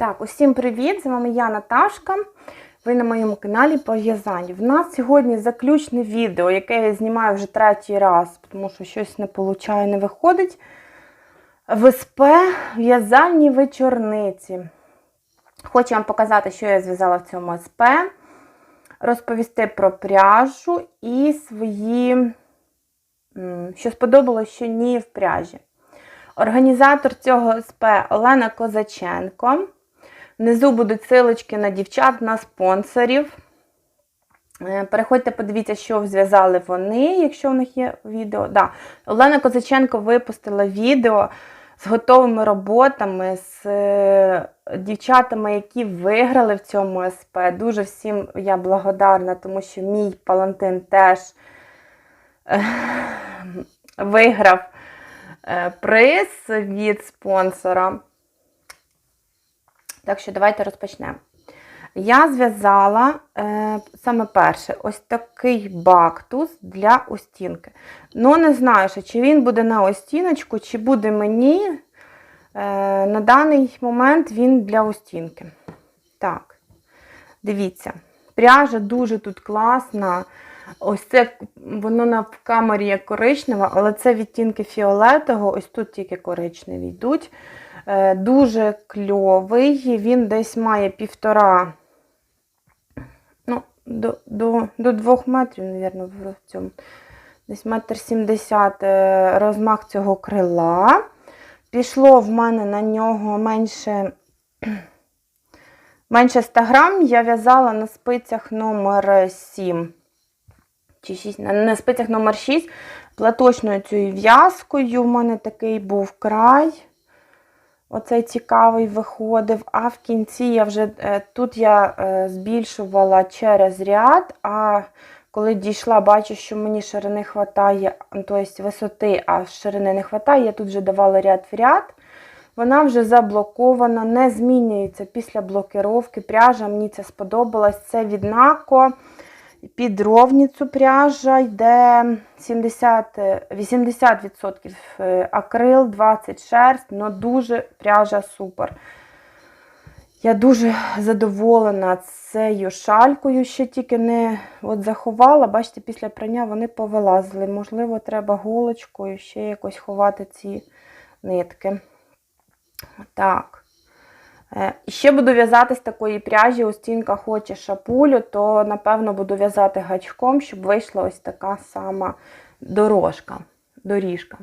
Так, усім привіт! З вами я Наташка. Ви на моєму каналі по в'язанню. В нас сьогодні заключне відео, яке я знімаю вже третій раз, тому що щось не получає, не виходить. В СП в'язальні вечорниці. Хочу вам показати, що я зв'язала в цьому СП, розповісти про пряжу і свої, що сподобалось, що ні в пряжі. Організатор цього СП Олена Козаченко. Внизу будуть силочки на дівчат, на спонсорів. Е, Переходьте, подивіться, що зв'язали вони, якщо в них є відео. Да. Олена Козаченко випустила відео з готовими роботами, з е, дівчатами, які виграли в цьому СП. Дуже всім я благодарна, тому що мій Палантин теж е, виграв приз від спонсора. Так що давайте розпочнемо. Я зв'язала е, саме перше ось такий бактус для остінки. Ну, не знаю, ще, чи він буде на остіночку, чи буде мені. Е, на даний момент він для остінки. Так, дивіться, пряжа дуже тут класна. Ось це воно на камері як коричнева, але це відтінки фіолетового, ось тут тільки коричневі йдуть. Е, Дуже кльовий, він десь має півтора, ну, до до, до двох метрів, мабуть, в цьому. Десь метр сімдесят е, розмах цього крила. Пішло в мене на нього менше менше 100 грам. Я в'язала на спицях номер 7 чи 6, на спицях номер 6 платочною цією в'язкою. У мене такий був край. Оцей цікавий виходив, а в кінці я вже е, тут я е, збільшувала через ряд, а коли дійшла, бачу, що мені ширини вистачає, тобто висоти, а ширини не вистачає, я тут вже давала ряд в ряд. Вона вже заблокована, не змінюється після блокировки. Пряжа, мені це сподобалось. Це від Нако. Під ровніцю пряжа йде 70, 80% акрил, 20 шерсть, але дуже пряжа супер. Я дуже задоволена цією шалькою, ще тільки не от заховала. Бачите, після прання вони повилазили. Можливо, треба голочкою ще якось ховати ці нитки. Так. І ще буду в'язати з такої пряжі, Устінка хоче шапулю, то, напевно, буду в'язати гачком, щоб вийшла ось така сама дорожка, доріжка.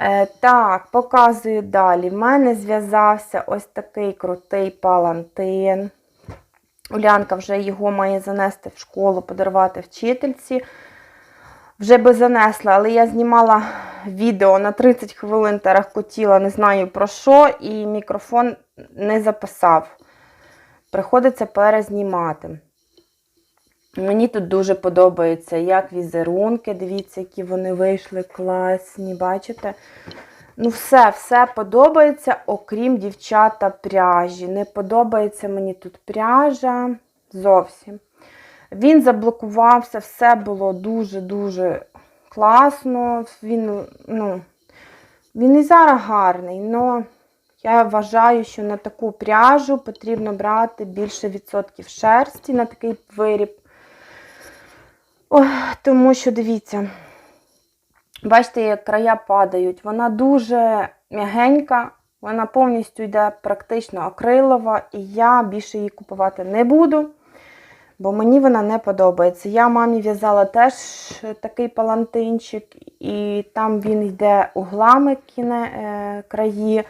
Е, так, показую далі. В мене зв'язався ось такий крутий палантин. Улянка вже його має занести в школу, подарувати вчительці. Вже би занесла, але я знімала відео на 30 хвилин тарахкотіла, не знаю про що, і мікрофон не записав. Приходиться перезнімати. Мені тут дуже подобається, як візерунки. Дивіться, які вони вийшли класні, бачите? Ну, все, все подобається, окрім дівчата пряжі. Не подобається мені тут пряжа зовсім. Він заблокувався, все було дуже-дуже класно. Він, ну, він і зараз гарний, але я вважаю, що на таку пряжу потрібно брати більше відсотків шерсті на такий виріб. Ой, тому що, дивіться, бачите, як края падають. Вона дуже м'ягенька, вона повністю йде практично акрилова, і я більше її купувати не буду бо мені вона не подобається. Я мамі в'язала теж такий палантинчик, і там він йде углами кіне, е, краї.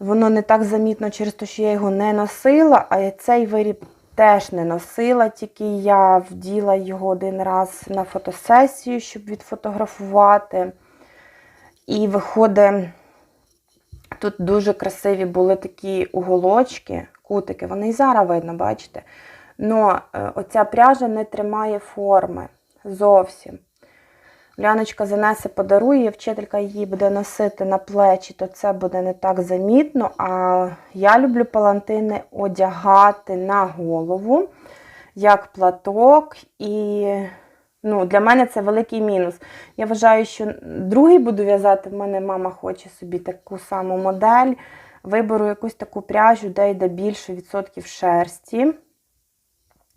Воно не так замітно через те, що я його не носила, а цей виріб теж не носила, тільки я вділа його один раз на фотосесію, щоб відфотографувати. І виходить, тут дуже красиві були такі уголочки, кутики. Вони і зараз видно, бачите? Но е, оця пряжа не тримає форми зовсім. Ляночка занесе, подарує, вчителька її буде носити на плечі, то це буде не так замітно. А я люблю палантини одягати на голову, як платок. І ну, для мене це великий мінус. Я вважаю, що другий буду в'язати, в мене мама хоче собі таку саму модель. виберу якусь таку пряжу, де йде більше відсотків шерсті.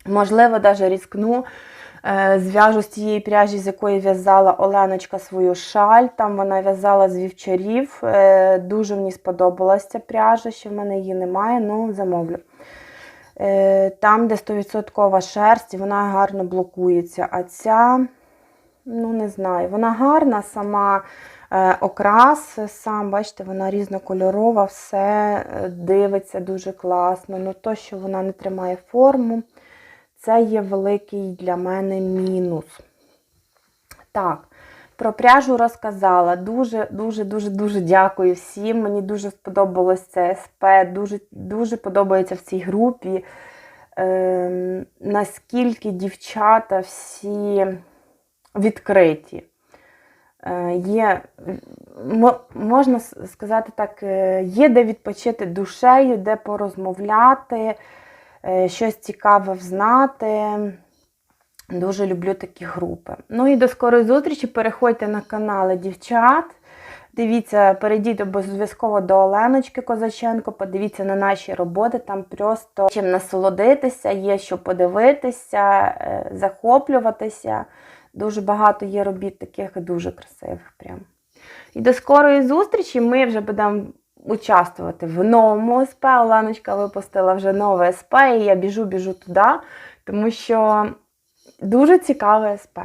Можливо, навіть різкну, е, зв'яжу з тієї пряжі, з якої в'язала Оленочка свою шаль. Там вона в'язала з вівчарів. Е, Дуже мені сподобалася ця пряжа, ще в мене її немає, ну замовлю. Е, Там, де 100% шерсть, вона гарно блокується. А ця, ну не знаю, вона гарна сама окрас, сам, бачите, вона різнокольорова, все дивиться дуже класно. Ну, то, що вона не тримає форму, це є великий для мене мінус. Так, про пряжу розказала. Дуже, дуже, дуже, дуже дякую всім. Мені дуже сподобалось це СП, дуже, дуже подобається в цій групі. Ем, наскільки дівчата всі відкриті. Е, Є, можна сказати так, е, є де відпочити душею, де порозмовляти, е, щось цікаве взнати. Дуже люблю такі групи. Ну і до скорої зустрічі. Переходьте на канали дівчат. Дивіться, перейдіть обов'язково до Оленочки Козаченко, подивіться на наші роботи, там просто чим насолодитися, є що подивитися, е, захоплюватися. Дуже багато є робіт таких дуже красивих. Прям. І до скорої зустрічі ми вже будемо участвувати в новому СП. Оленочка випустила вже нове СП, і я біжу, біжу туди, тому що дуже цікаве СП.